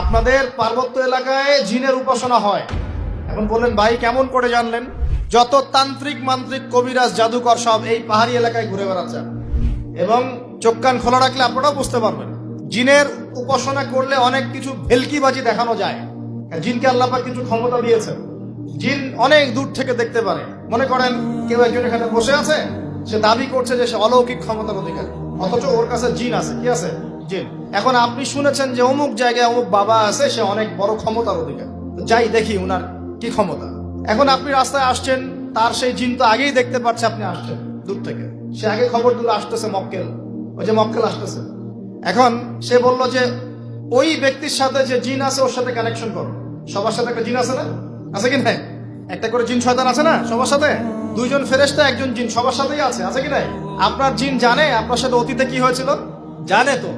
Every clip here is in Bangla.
আপনাদের পার্বত্য এলাকায় জিনের উপাসনা হয়। এখন বললেন, ভাই, কেমন করে জানলেন? যত তান্ত্রিক মান্ত্রিক কবিরাজ জাদুকর সব এই পাহাড়ি এলাকায় ঘুরে বেড়াচ্ছে। এবং চোখ কান খোলা রাখলে আপনারাও বুঝতে পারবেন, জিনের উপাসনা করলে অনেক কিছু ভেলকিবাজি দেখানো যায়। জিনকে আল্লাপা কিছু ক্ষমতা দিয়েছেন। জিন অনেক দূর থেকে দেখতে পারে। মনে করেন, কেউ একজন এখানে বসে আছে, সে দাবি করছে যে সে অলৌকিক ক্ষমতার অধিকার। অথচ ওর কাছে জিন আছে, কি আছে? জিন এখন আপনি শুনেছেন যে অমুক জায়গায় অমুক বাবা আছে, সে অনেক বড় ক্ষমতার অধিকার। যাই দেখি উনার কি ক্ষমতা। এখন আপনি রাস্তায় আসছেন, তার সেই জিন তো আগেই দেখতে পাচ্ছে আপনি আসছেন দূর থেকে। সে আগে খবর দিল আসতেছে মক্কেল, ওই যে মক্কেল আসতেছে। এখন সে বলল যে, ওই ব্যক্তির সাথে যে জিন আছে, ওর সাথে কানেকশন করো। সবার সাথে একটা জিন আছে না? আছে কি নাই? একটা করে জিন শয়তান আছে না সবার সাথে? দুইজন ফেরেস্তা একজন জিন সবার সাথেই আছে আছে কি নাই? আপনার জিন জানে আপনার সাথে অতীতে কি হয়েছিল? জানে তো।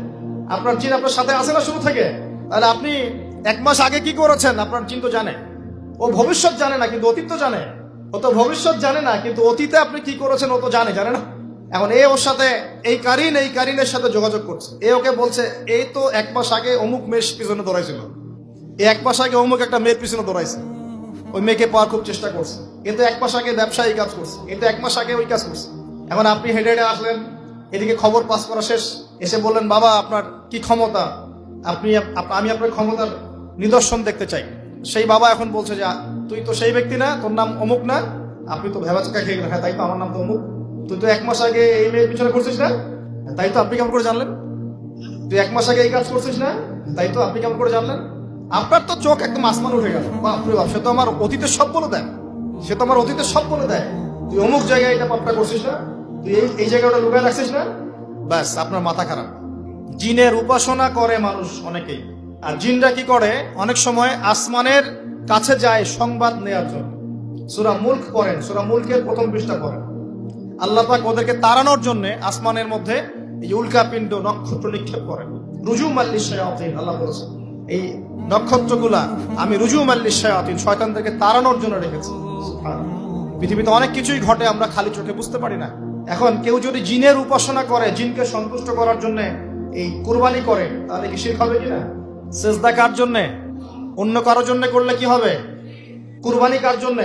আপনার জিন আপনার সাথে আছে না শুরু থেকে? তাহলে আপনি এক মাস আগে কি করেছেন? আপনার জিন তো জানে। ও ভবিষ্যৎ জানে না, কিন্তু অতীত তো জানে। ও তো ভবিষ্যৎ জানে না, কিন্তু অতীতে আপনি কি করেছেন ও তো জানে জানে না। এখন এ ওর সাথে, এই কারিন, এই কারিনের সাথে যোগাযোগ করছে। এ ওকে বলছে, এই তো এক মাস আগে অমুক মেয়ের পিছনে দৌড়াইছিল। এই এক মাস আগে অমুক একটা মেয়ের পিছনে দৌড়াইছে। ওই মেয়েকে পাওয়ার খুব চেষ্টা করছে। কিন্তু এক মাস আগে ব্যবসায়ী কাজ করছে। কিন্তু এক মাস আগে ওই কাজ করছে। এখন আপনি হেডে হেডে আসলেন এদিকে খবর পাস করা শেষ। এসে বললেন, বাবা, আপনার কি ক্ষমতা? আপনি আমি আপনার ক্ষমতার নিদর্শন দেখতে চাই। সেই বাবা এখন বলছে যে তুই তো সেই ব্যক্তি না, তোর নাম অমুক না, আপনি তো ভেবাচকা খেয়ে গেলেন। হ্যাঁ তাই তো আমার নাম তো অমুক। তুই তো এক মাস আগে এই মেয়ের পিছনে করছিস না? তাই তো আপনি কেমন করে জানলেন? তুই এক মাস আগে এই কাজ করছিস না? তাই তো আপনি কেমন করে জানলেন? আপনার তো চোখ একদম আসমান উঠে গেল। বাপরে বাপ, সে তো আমার অতীতের সব বলে দেয়। সে তো আমার অতীতের সব বলে দেয়। তুই অমুক জায়গায় এটা পাপটা করছিস না? তুই এই জায়গাটা লুকায় রাখছিস ব্যাস, আপনার মাথা খারাপ। জিনের উপাসনা করে মানুষ অনেকেই। আর জিনরা কি করে? অনেক সময় আসমানের কাছে যায় সংবাদ নেওয়ার জন্য। সুরা মুল্ক পড়েন। সুরা মুল্কের প্রথম পৃষ্ঠা পড়েন। আল্লাহ পাক ওদেরকে তাড়ানোর জন্য আসমানের মধ্যে এই উল্কাপিণ্ড নক্ষত্র নিক্ষেপ করেন। রুজু মাল্লি শায়াতিন আল্লাহ বলেছেন। এই নক্ষত্রগুলা আমি রুজু মাল্লি শায়াতিন শয়তানদেরকে তাড়ানোর জন্য রেখেছি। পৃথিবীতে অনেক কিছুই ঘটে, আমরা খালি চোখে বুঝতে পারি না। এখন কেউ যদি জিনের উপাসনা করে, জিনকে সন্তুষ্ট করার জন্য এই কুরবানি করে, তাহলে কি শিরক হবে কিনা? সেজদা কার জন্যে? অন্য কারোর জন্য করলে কি হবে? কুরবানি কার জন্য?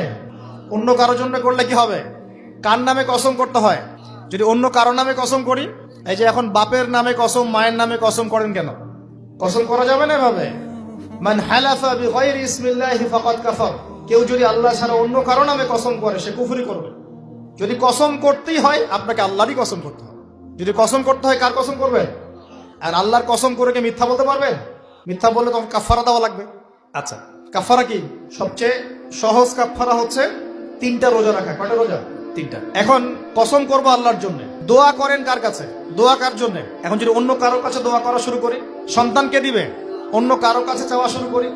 অন্য কারোর জন্য করলে কি হবে? কার নামে কসম করতে হয়? যদি অন্য কারও নামে কসম করি, এই যে এখন বাপের নামে কসম, মায়ের নামে কসম করেন কেন? কসম করা যাবে না এভাবে? মান হালাফা বিগাইরি ইসমিল্লাহি ফাকাদ কাফার। কেউ যদি আল্লাহ ছাড়া অন্য কারও নামে কসম করে, সে কুফরি করবে। যদি কসম করতেই হয় আপনাকে আল্লাহরই কসম করতে হবে। যদি কসম করতে হয় কার কসম করবেন আর আল্লাহর কসম করে কি মিথ্যা বলতে পারবেন মিথ্যা বললে তখন কাফারা দেওয়া লাগবে। আচ্ছা। কাফারা কি? সবচেয়ে সহজ কাফারা হচ্ছে তিনটা রোজা রাখা। কয়টা রোজা? তিনটা। এখন কসম করব আল্লাহর জন্য। দোয়া করেন কার কাছে? দোয়া কার জন্য? এখন যদি অন্য কারোর কাছে দোয়া করা শুরু করি সন্তানকে দিবে? অন্য কারোর কাছে চাওয়া শুরু করি।